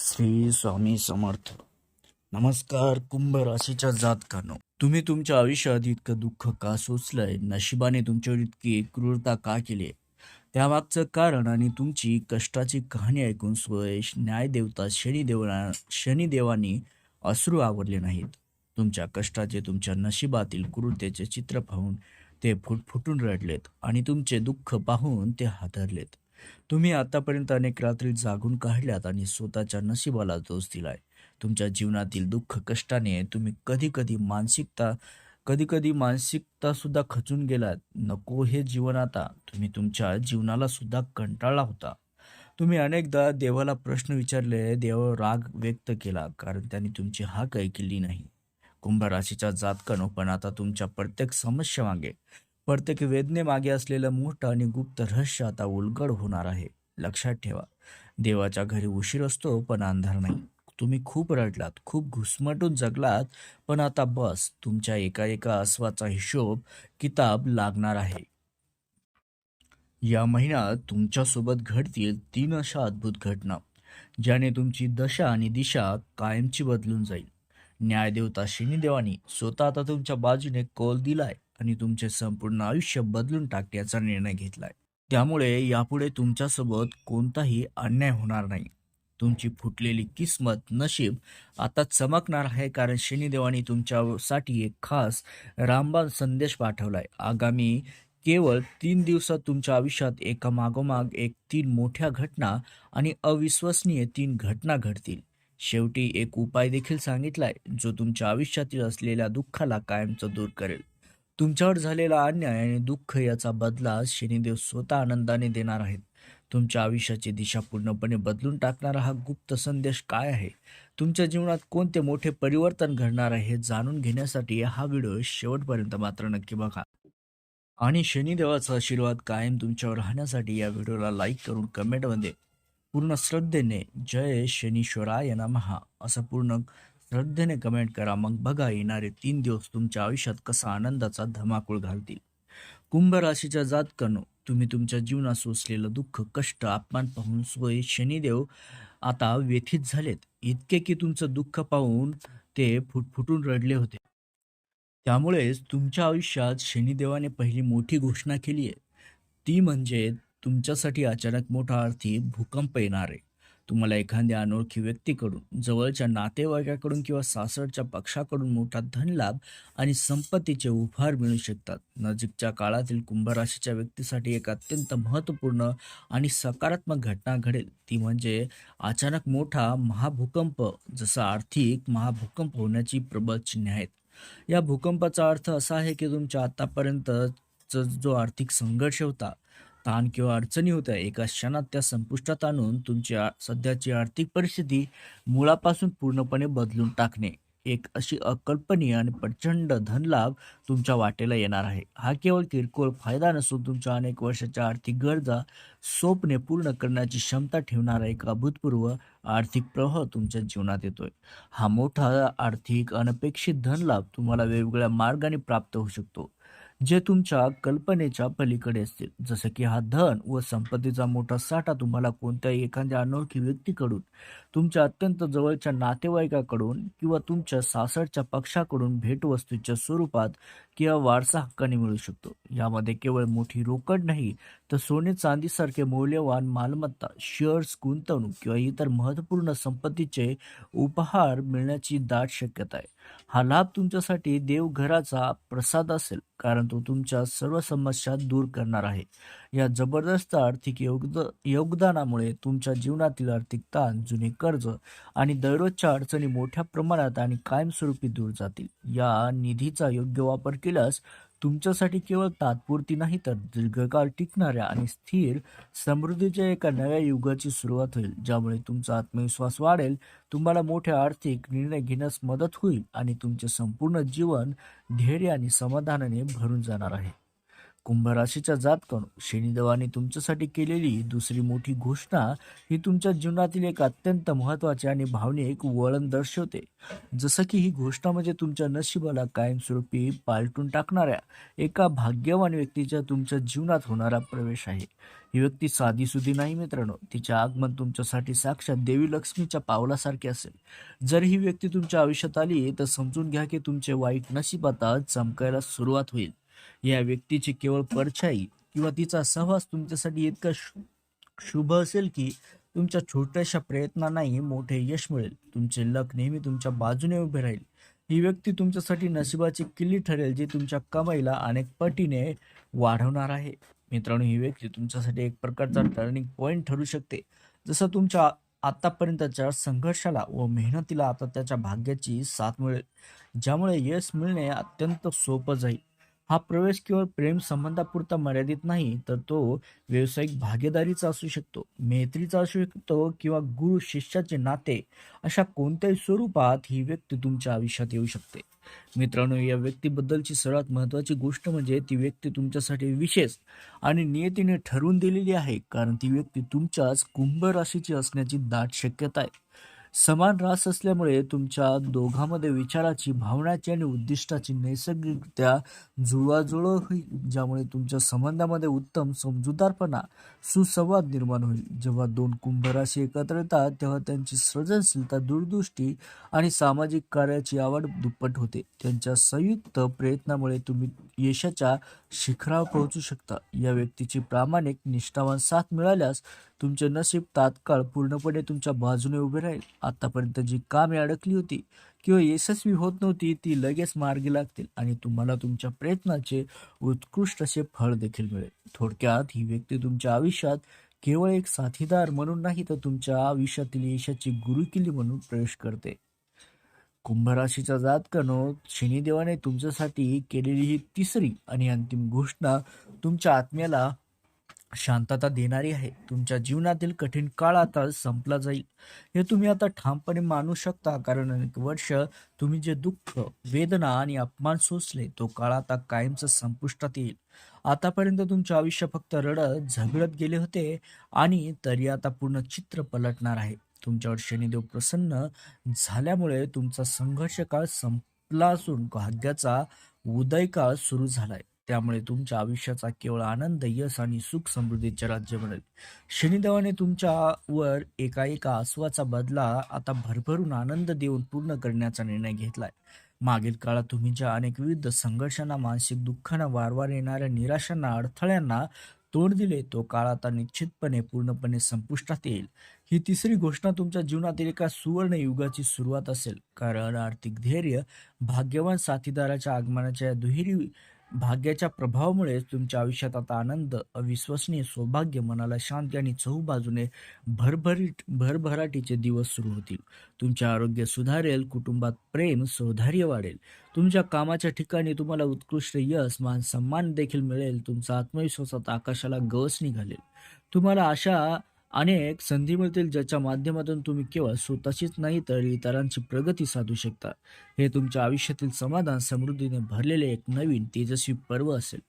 श्री स्वामी समर्थ. नमस्कार कुंभ राशीच्या जातकानो. तुम्ही तुमच्या आयुष्यात इतकं दुःख का सोचलंय नशिबाने तुमच्यावर इतकी क्रूरता का केली त्यामागचं कारण आणि तुमची कष्टाची कहाणी ऐकून स्वयश न्यायदेवता शनिदेवना शनिदेवानी अश्रू आवरले नाहीत. तुमच्या कष्टाचे तुमच्या नशिबातील क्रूरतेचे चित्र पाहून ते फुटफुटून रडलेत आणि तुमचे दुःख पाहून ते हादरलेत. तुम्ही आतापर्यंत अनेक रात्री जागून काढल्यात आणि स्वतःच्या नशिबाला दोष दिलाय. तुमच्या जीवनातील दुःख कष्टाने तुम्ही कधी कधी मानसिकता कधी कधी मानसिकता सुद्धा खचून गेलात. नको हे जीवन आता. तुम्ही तुमच्या जीवनाला सुद्धा कंटाळला होता. तुम्ही अनेकदा देवाला प्रश्न विचारले देवावर राग व्यक्त केला कारण त्यांनी तुमची हाक ऐकली नाही. कुंभ राशीचा जातकनो पण आता तुमच्या प्रत्येक समस्या मागे प्रत्येक वेदनेमागे असलेलं मोठं आणि गुप्त रहस्य आता उलगड होणार आहे. लक्षात ठेवा देवाच्या घरी उशीर असतो पण अंधार नाही. तुम्ही खूप रडलात खूप घुसमटून जगलात पण आता बस तुमच्या एका एका अस्वाचा हिशोब किताब लागणार आहे. या महिन्यात तुमच्यासोबत घडतील तीन अशा अद्भुत घटना ज्याने तुमची दशा आणि दिशा कायमची बदलून जाईल. न्यायदेवता शनिदेवानी स्वतः आता तुमच्या बाजूने कौल दिलाय. आणि तुमचे संपूर्ण आयुष्य बदलून टाकण्याचा निर्णय घेतलाय. त्यामुळे यापुढे तुमच्यासोबत कोणताही अन्याय होणार नाही. तुमची फुटलेली किस्मत नशीब आता चमकणार आहे कारण शनिदेवाने तुमच्यासाठी एक खास रामबाण संदेश पाठवलाय. आगामी केवळ तीन दिवसात तुमच्या आयुष्यात एका मागोमाग एक तीन मोठ्या घटना आणि अविश्वसनीय तीन घटना घडतील. शेवटी एक उपाय देखील सांगितलाय जो तुमच्या आयुष्यातील असलेल्या दुःखाला कायमचं दूर करेल. तुमच्यावर झालेला अन्याय आणि दुःख याचा बदला शनिदेव स्वतः आनंदाने देणार आहेत. तुमच्या आयुष्याची दिशा पूर्णपणे बदलून टाकणारा हा गुप्त संदेश काय आहे? तुमच्या जीवनात कोणते मोठे परिवर्तन घडणार आहे हे जाणून घेण्यासाठी हा व्हिडिओ शेवटपर्यंत मात्र नक्की बघा. आणि शनिदेवाचा आशीर्वाद कायम तुमच्यावर राहण्यासाठी या व्हिडिओला लाईक करून कमेंटमध्ये पूर्ण श्रद्धेने जय शनीश्वराय नमहा असं पूर्ण श्रद्धेने कमेंट करा. मग बघा येणारे तीन दिवस तुमच्या आयुष्यात कसा आनंदाचा धमाकूळ घालतील. कुंभ राशीच्या जातकानो तुम्ही तुमच्या जीवनात सोसलेलं दुःख कष्ट अपमान पाहून सोय शनिदेव आता व्यथित झालेत. इतके की तुमचं दुःख पाहून ते फुटफुटून रडले होते. त्यामुळेच तुमच्या आयुष्यात शनिदेवाने पहिली मोठी घोषणा केली आहे ती म्हणजे तुमच्यासाठी अचानक मोठा अर्थी भूकंप येणार आहे. तुम्हाला एखाद्या अनोळखी व्यक्तीकडून जवळच्या नातेवाईकाकडून किंवा सासरच्या पक्षाकडून मोठा धनलाभ आणि संपत्तीचे उपहार मिळू शकतात. नजीकच्या काळातील कुंभराशीच्या व्यक्तीसाठी एक अत्यंत महत्त्वपूर्ण आणि सकारात्मक घटना घडेल. ती म्हणजे अचानक मोठा महाभूकंप जसा आर्थिक महाभूकंप होण्याची प्रबळ चिन्हे आहेत. या भूकंपाचा अर्थ असा आहे की तुमच्या आतापर्यंत जो आर्थिक संघर्ष होता ताण किंवा अडचणी होत्या. एका क्षणात त्या संपुष्टात आणून तुमची सध्याची आर्थिक परिस्थिती मुळापासून पूर्णपणे बदलून टाकणे. एक अशी अकल्पनीय आणि प्रचंड धनलाभ तुमच्या वाटेला येणार आहे. हा केवळ किरकोळ फायदा नसून तुमच्या अनेक वर्षाच्या आर्थिक गरजा स्वप्ने पूर्ण करण्याची क्षमता ठेवणारा एक अभूतपूर्व आर्थिक प्रवाह तुमच्या जीवनात येतोय. हा मोठा आर्थिक अनपेक्षित धनलाभ तुम्हाला वेगवेगळ्या मार्गाने प्राप्त होऊ शकतो. जे तुमच्या कल्पनेच्या पलीकडे असतील. जसं की हा धन व संपत्तीचा मोठा साठा तुम्हाला कोणत्याही एखाद्या अनोळखी व्यक्तीकडून तुमच्या अत्यंत जवळच्या नातेवाईकाकडून किंवा तुमच्या सासरच्या पक्षाकडून भेटवस्तूच्या स्वरूपात किंवा वारसा हक्काने मिळू शकतो. यामध्ये केवळ मोठी रोकड नाही तर सोने चांदीसारखे मौल्यवान मालमत्ता शेअर्स गुंतवणूक किंवा इतर महत्त्वपूर्ण संपत्तीचे उपहार मिळण्याची दाट शक्यता आहे. हा लाभ तुमच्यासाठी देवघराचा प्रसाद असेल कारण तो तुमच्या सर्व समस्या दूर करणार आहे. या जबरदस्त आर्थिक योगद योगदानामुळे तुमच्या जीवनातील आर्थिक ताण जुने कर्ज आणि दररोजच्या अडचणी मोठ्या प्रमाणात आणि कायमस्वरूपी दूर जातील. या निधीचा योग्य वापर केल्यास तुमच्यासाठी केवळ तात्पुरती नाही तर दीर्घकाळ टिकणाऱ्या आणि स्थिर समृद्धीच्या एका नव्या युगाची सुरुवात होईल ज्यामुळे तुमचा आत्मविश्वास वाढेल तुम्हाला मोठे आर्थिक निर्णय घेण्यास मदत होईल आणि तुमचे संपूर्ण जीवन धैर्य आणि समाधानाने भरून जाणार आहे. कुंभराशीच्या जातकण शनिदेवाने तुमच्यासाठी केलेली दुसरी मोठी घोषणा ही तुमच्या जीवनातील एक अत्यंत महत्त्वाचे आणि भावनिक वळण दर्शवते. जसं की ही घोषणा म्हणजे तुमच्या नशिबाला कायमस्वरूपी पालटून टाकणाऱ्या एका भाग्यवान व्यक्तीच्या तुमच्या जीवनात होणारा प्रवेश आहे. ही व्यक्ती साधी सुधी नाही मित्रांनो. तिचे आगमन तुमच्यासाठी साक्षात देवी लक्ष्मीच्या पावलासारखे असेल. जर ही व्यक्ती तुमच्या आयुष्यात आली तर समजून घ्या की तुमचे वाईट नशीब आता चमकायला सुरुवात होईल. या व्यक्तीची केवळ परछाई किंवा तिचा सहवास तुमच्यासाठी इतका शु- शुभ असेल की तुमच्या छोट्याशा प्रयत्नांनाही मोठे यश मिळेल. तुमचे लक नेहमी तुमच्या बाजूने उभे राहील. ही व्यक्ती तुमच्यासाठी नशिबाची किल्ली ठरेल जी तुमच्या कमाईला अनेक पटीने वाढवणार आहे. मित्रांनो ही व्यक्ती तुमच्यासाठी एक प्रकारचा टर्निंग पॉईंट ठरू शकते. जसं तुमच्या आतापर्यंतच्या संघर्षाला व मेहनतीला आता त्याच्या भाग्याची साथ मिळेल ज्यामुळे यश मिळणे अत्यंत सोपं जाईल. हा प्रवेश केवळ प्रेम संबंधापुरता मर्यादित नाही तर तो व्यावसायिक भागीदारीचा असू शकतो मैत्रीचा असू शकतो किंवा गुरु शिष्याचे नाते अशा कोणत्याही स्वरूपात ही व्यक्ती तुमच्या आयुष्यात येऊ शकते. मित्रांनो या व्यक्तीबद्दलची सर्वात महत्वाची गोष्ट म्हणजे ती व्यक्ती तुमच्यासाठी विशेष आणि नियतीने ठरवून दिलेली आहे कारण ती व्यक्ती तुमच्याच कुंभ राशीची असण्याची दाट शक्यता आहे. समान रास असल्यामुळे तुमच्या दोघांमध्ये विचाराची भावनाची आणि उद्दिष्टाची नैसर्गिकरित्या जुळवाजुळव होईल ज्यामुळे तुमच्या संबंधामध्ये उत्तम समजूतदारपणा सुसंवाद निर्माण होईल. जेव्हा दोन कुंभ राशी एकत्र येतात तेव्हा त्यांची सृजनशीलता दूरदृष्टी आणि सामाजिक कार्याची आवड दुप्पट होते. त्यांच्या संयुक्त प्रयत्नामुळे तुम्ही यशाच्या शिखरावर पोहोचू शकता. या व्यक्तीची प्रामाणिक निष्ठावान साथ मिळाल्यास तुमचे नशीब तात्काळ पूर्णपणे तुमच्या बाजूने उभे राहील. आतापर्यंत जी कामे अडकली होती किंवा यशस्वी होत नव्हती ती लगेच मार्गी लागतील आणि तुम्हाला तुमच्या प्रयत्नाचे उत्कृष्ट असे फळ देखील मिळेल. थोडक्यात ही व्यक्ती तुमच्या आयुष्यात केवळ एक साथीदार म्हणून नाही तर तुमच्या आयुष्यातील यशाची गुरुकिल्ली म्हणून प्रवेश करते. कुंभ राशीचा जातकानो शनिदेवाने तुमच्यासाठी केलेली ही तिसरी आणि अंतिम घोषणा तुमच्या आत्म्याला शांतता देणारी आहे. तुमच्या जीवनातील कठीण काळ आता संपला जाईल. हे तुम्ही आता ठामपणे मानू शकता कारण अनेक वर्ष तुम्ही जे दुःख वेदना आणि अपमान सोसले तो काळ आता कायमचा संपुष्टात येईल. आतापर्यंत तुमचे आयुष्य फक्त रडत झगडत गेले होते आणि तरी आता पूर्ण चित्र पलटणार आहे. तुमच्यावर शनिदेव प्रसन्न झाल्यामुळे तुमचा संघर्ष काळ संपला असून भाग्याचा उदय काळ सुरू झालाय. त्यामुळे तुमच्या आयुष्याचा केवळ आनंद यश आणि सुख समृद्धीचे राज्य बनेल. शनिदेवाने तुमच्यावर एका एका आसवाचा बदला आता भरभरून आनंद देऊन पूर्ण करण्याचा निर्णय घेतलाय. मागील काळात तुम्ही ज्या अनेक विविध संघर्षांना मानसिक दुःखांना वारंवार येणाऱ्या निराशांना अडथळ्यांना तोंड दिले तो काळ आता निश्चितपणे पूर्णपणे संपुष्टात येईल. ही तिसरी घोषणा तुमच्या जीवनातील एका सुवर्ण युगाची सुरुवात असेल. कारण आर्थिक धैर्य भाग्यवान साथीदाराच्या आगमनाच्या दुहेरी भाग्याच्या प्रभावामुळे तुमच्या आयुष्यात आता आनंद अविश्वसनीय सौभाग्य मनाला शांती आणि चहूबाजूने भरभरीट भरभराटीचे दिवस सुरू होतील. तुमचे आरोग्य सुधारेल कुटुंबात प्रेम सौधार्य वाढेल. तुमच्या कामाच्या ठिकाणी तुम्हाला उत्कृष्ट यश मान सन्मान देखील मिळेल. तुमचा आत्मविश्वासात आकाशाला गवस निघालेल तुम्हाला अशा अनेक संधी मिळतील ज्याच्या माध्यमातून तुम्ही केवळ स्वतःचीच नाही तर इतरांची प्रगती साधू शकता. हे तुमच्या आयुष्यातील समाधान समृद्धीने भरलेले एक नवीन तेजस्वी पर्व असेल.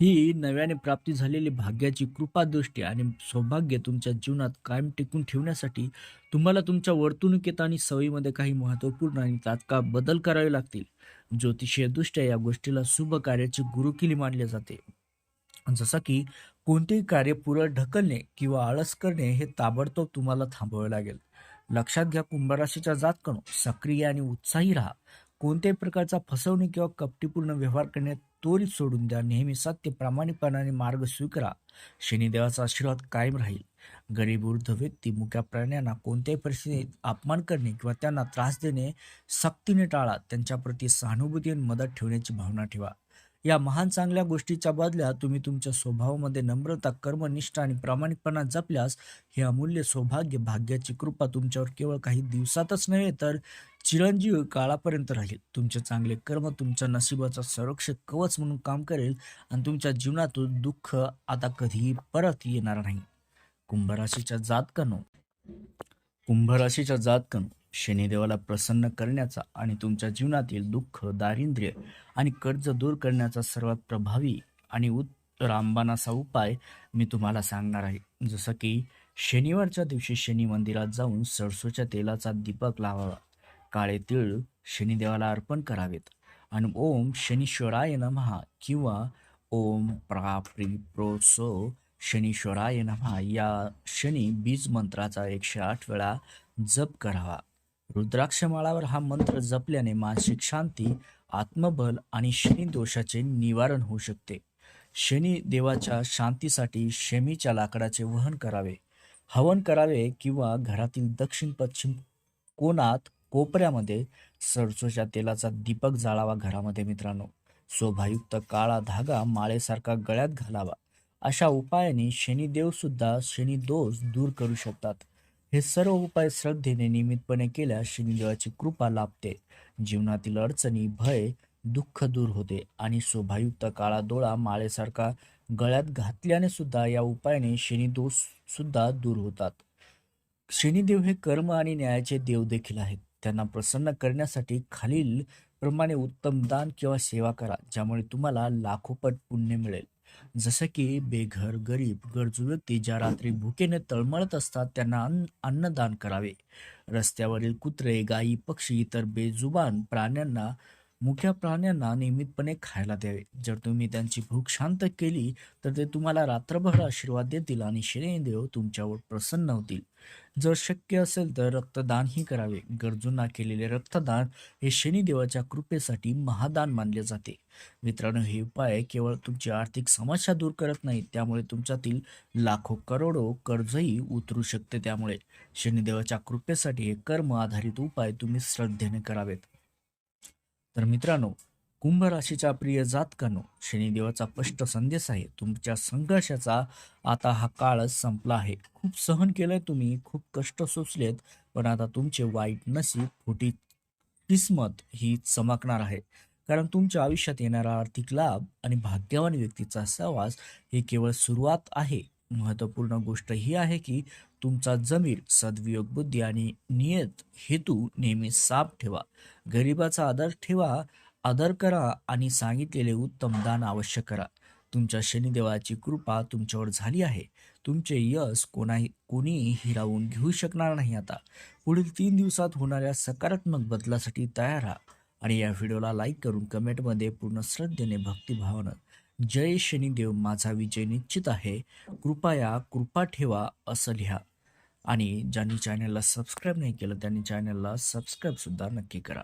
ही नव्याने प्राप्ती झालेली भाग्याची कृपादृष्टी आणि सौभाग्य तुमच्या जीवनात कायम टिकून ठेवण्यासाठी तुम्हाला तुमच्या वर्तणुकीत आणि सवयीमध्ये काही महत्त्वपूर्ण आणि तात्काळ बदल करावे लागतील. ज्योतिषीयदृष्ट्या या गोष्टीला शुभ कार्याची गुरुकिली मानले जाते. जसं की कोणतेही कार्य पुरळ ढकलणे किंवा आळस करणे हे ताबडतोब तुम्हाला थांबवावे लागेल. लक्षात घ्या कुंभराशीच्या जातकणो सक्रिय आणि उत्साही राहा. कोणत्याही प्रकारचा फसवणूक किंवा कपटीपूर्ण व्यवहार करणे त्वरित सोडून द्या. नेहमी सत्य प्रामाणिकपणाने मार्ग स्वीकारा. शनिदेवाचा आशीर्वाद कायम राहील. गरीब वृद्ध व्यक्ती मुक्या प्राण्यांना कोणत्याही परिस्थितीत अपमान करणे किंवा त्यांना त्रास देणे सक्तीने टाळा. त्यांच्याप्रती सहानुभूती आणि मदत ठेवण्याची भावना ठेवा. या महान चांगल्या गोष्टीच्या बदल्यात तुम्ही तुमच्या स्वभावामध्ये नम्रता कर्मनिष्ठा आणि प्रामाणिकपणा जपल्यास हे अमूल्य सौभाग्य भाग्याची कृपा तुमच्यावर केवळ काही दिवसातच नव्हे तर चिरंजीव काळापर्यंत राहील. तुमचे चांगले कर्म तुमच्या नशिबाचा संरक्षक कवच म्हणून काम करेल आणि तुमच्या जीवनातून दुःख आता कधीही परत येणार नाही. कुंभराशीच्या जातकानो कुंभराशीच्या जातकानो शनिदेवाला प्रसन्न करण्याचा आणि तुमच्या जीवनातील दुःख दारिद्र्य आणि कर्ज दूर करण्याचा सर्वात प्रभावी आणि उत् रामबाणाचा उपाय मी तुम्हाला सांगणार आहे. जसं की शनिवारच्या दिवशी शनी मंदिरात जाऊन सरसोच्या तेलाचा दीपक लावावा. काळे तीळ शनिदेवाला अर्पण करावेत. आणि ओम शनीश्वराय नमहा किंवा ओम प्रा प्री प्रो सो शनीश्वराय नमहा या शनी बीज मंत्राचा एकशे आठ वेळा जप करावा. रुद्राक्षमाळावर हा मंत्र जपल्याने मानसिक शांती आत्मबल आणि शनी दोषाचे निवारण होऊ शकते. शनी देवाच्या शांतीसाठी शमीच्या लाकडाचे वहन करावे. हवन करावे किंवा घरातील दक्षिण पश्चिम कोणात कोपऱ्यामध्ये सरसोच्या तेलाचा दीपक जाळावा घरामध्ये मित्रांनो. शोभायुक्त काळा धागा माळेसारखा गळ्यात घालावा. अशा उपायाने शनिदेव सुद्धा शनी दोष दूर करू शकतात. हे सर्व उपाय श्रद्धेने नियमितपणे केल्यास शनिदेवाची कृपा लाभते. जीवनातील अडचणी भय दुःख दूर होते आणि शोभायुक्त काळा डोळा माळेसारखा गळ्यात घातल्याने सुद्धा या उपायाने शनिदोष सुद्धा दूर होतात. शनिदेव हे कर्म आणि न्यायाचे देव देखील आहेत. त्यांना प्रसन्न करण्यासाठी खालील प्रमाणे उत्तम दान किंवा सेवा करा ज्यामुळे तुम्हाला लाखोपट पुण्य मिळेल. जसं की बेघर गरीब गरजू व्यक्ती ज्या रात्री भुकेने तळमळत असतात त्यांना अन्न अन्नदान करावे. रस्त्यावरील कुत्रे गायी पक्षी इतर बेजुबान प्राण्यांना मुख्या प्राण्यांना नियमितपणे खायला द्यावे. जर तुम्ही त्यांची भूक शांत केली तर ते तुम्हाला रात्रभर आशीर्वाद देतील आणि शनिदेव तुमच्यावर प्रसन्न होतील. जर शक्य असेल तर रक्तदानही करावे. गरजूंना केलेले रक्तदान हे शनिदेवाच्या कृपेसाठी महादान मानले जाते. मित्रांनो हे उपाय केवळ तुमची आर्थिक समस्या दूर करत नाही त्यामुळे तुमच्यातील लाखो करोडो कर्जही उतरू शकते त्यामुळे. शनिदेवाच्या कृपेसाठी हे कर्म आधारित उपाय तुम्ही श्रद्धेने करावेत. तर मित्रांनो कुंभ राशीच्या प्रिय जातकांनो शनिदेवाचा स्पष्ट संदेश आहे. तुमच्या संघर्षाचा आता हा काळ संपला आहे. खूप सहन केलंय तुम्ही खूप कष्ट सोसलेत पण आता तुमचे वाईट नसीब खोटी किस्मत ही चमकणार आहे. कारण तुमच्या आयुष्यात येणारा आर्थिक लाभ आणि भाग्यवान व्यक्तीचा सहवास ही केवळ सुरुवात आहे. महत्त्वपूर्ण गोष्ट ही आहे की तुमचा जमीर सद्वियोग बुद्धी आणि नियत हेतू नेहमी साफ ठेवा. गरिबाचा आदर ठेवा आदर करा आणि सांगितलेले उत्तम दान अवश्य करा. तुमच्या शनिदेवाची कृपा तुमच्यावर झाली आहे. तुमचे यश कोणाही कोणी हिरावून घेऊ शकणार नाही आता. पुढील तीन दिवसात होणाऱ्या सकारात्मक बदलासाठी तयार राहा आणि या व्हिडिओला लाईक करून कमेंटमध्ये पूर्ण श्रद्धेने भक्तिभावानं जय शनिदेव माझा विजय निश्चित आहे. कृपया कृपा ठेवा असं लिहा. आणि ज्यांनी चॅनलला सबस्क्राईब नाही केलं त्यांनी चॅनलला सबस्क्राईबसुद्धा नक्की करा.